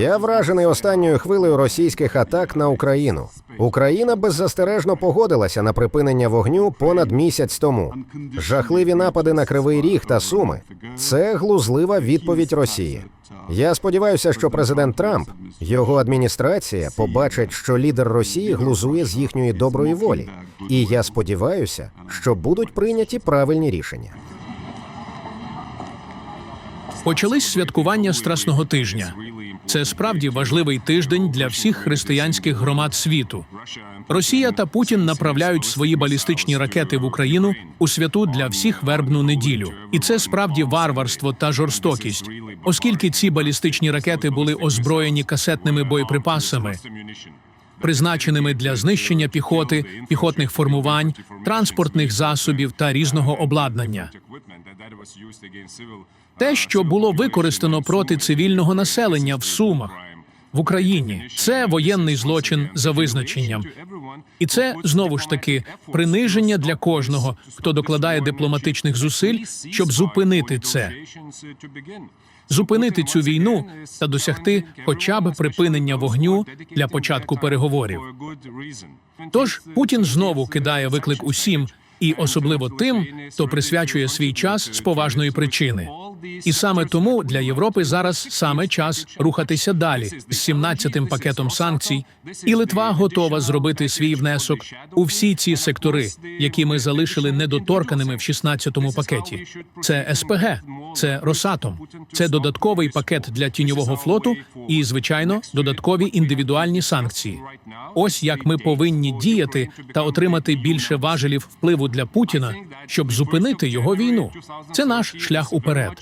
Я вражений останньою хвилею російських атак на Україну. Україна беззастережно погодилася на припинення вогню понад місяць тому. Жахливі напади на Кривий Ріг та Суми це глузлива відповідь Росії. Я сподіваюся, що президент Трамп, його адміністрація побачать, що лідер Росії глузує з їхньої доброї волі. І я сподіваюся, що будуть прийняті правильні рішення. Почались святкування Страсного тижня. Це справді важливий тиждень для всіх християнських громад світу. Росія та Путін направляють свої балістичні ракети в Україну у святу для всіх вербну неділю, і це справді варварство та жорстокість, оскільки ці балістичні ракети були озброєні касетними боєприпасами, призначеними для знищення піхоти, піхотних формувань, транспортних засобів та різного обладнання. Те, що було використано проти цивільного населення в Сумах в Україні, це воєнний злочин за визначенням. І це знову ж таки приниження для кожного, хто докладає дипломатичних зусиль, щоб зупинити це, зупинити цю війну та досягти хоча б припинення вогню для початку переговорів. Тож Путін знову кидає виклик усім, і особливо тим, хто присвячує свій час з поважної причини. І саме тому для Європи зараз саме час рухатися далі з 17-тим пакетом санкцій, і Литва готова зробити свій внесок у всі ці сектори, які ми залишили недоторканими в 16-му пакеті. Це СПГ, це Росатом, це додатковий пакет для тіньового флоту і, звичайно, додаткові індивідуальні санкції. Ось як ми повинні діяти та отримати більше важелів впливу для Путіна, щоб зупинити його війну. Це наш шлях уперед.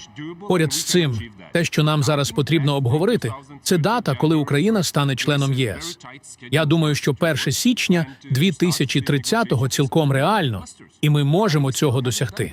Поряд з цим, те, що нам зараз потрібно обговорити, це дата, коли Україна стане членом ЄС. Я думаю, що 1 січня 2030-го цілком реально, і ми можемо цього досягти.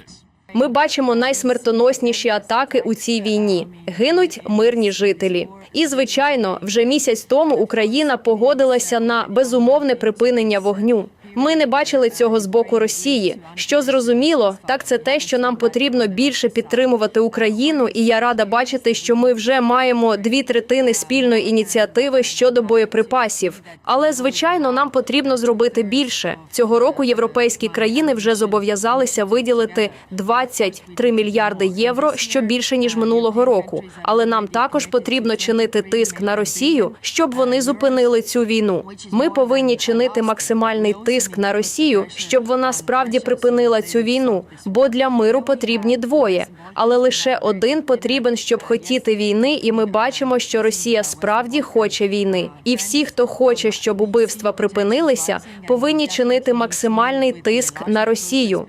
Ми бачимо найсмертоносніші атаки у цій війні. Гинуть мирні жителі. І, звичайно, вже місяць тому Україна погодилася на безумовне припинення вогню. Ми не бачили цього з боку Росії. Що зрозуміло, так це те, що нам потрібно більше підтримувати Україну, і я рада бачити, що ми вже маємо дві третини спільної ініціативи щодо боєприпасів. Але звичайно, нам потрібно зробити більше. Цього року європейські країни вже зобов'язалися виділити 23 мільярди євро, що більше ніж минулого року. Але нам також потрібно чинити тиск на Росію, щоб вони зупинили цю війну. Ми повинні чинити максимальний тиск на Росію, щоб вона справді припинила цю війну. Бо для миру потрібні двоє, але лише один потрібен, щоб хотіти війни. І ми бачимо, що Росія справді хоче війни. І всі, хто хоче, щоб убивства припинилися, повинні чинити максимальний тиск на Росію.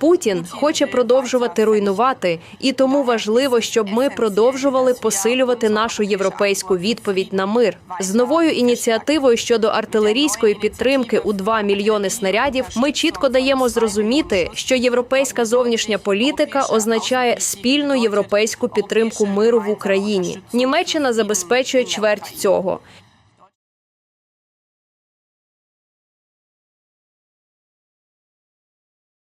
Путін хоче продовжувати руйнувати, і тому важливо, щоб ми продовжували посилювати нашу європейську відповідь на мир з новою ініціативою щодо артилерійської підтримки у 2 мільйони снарядів. Ми чітко даємо зрозуміти, що європейська зовнішня політика означає спільну європейську підтримку миру в Україні. Німеччина забезпечує чверть цього.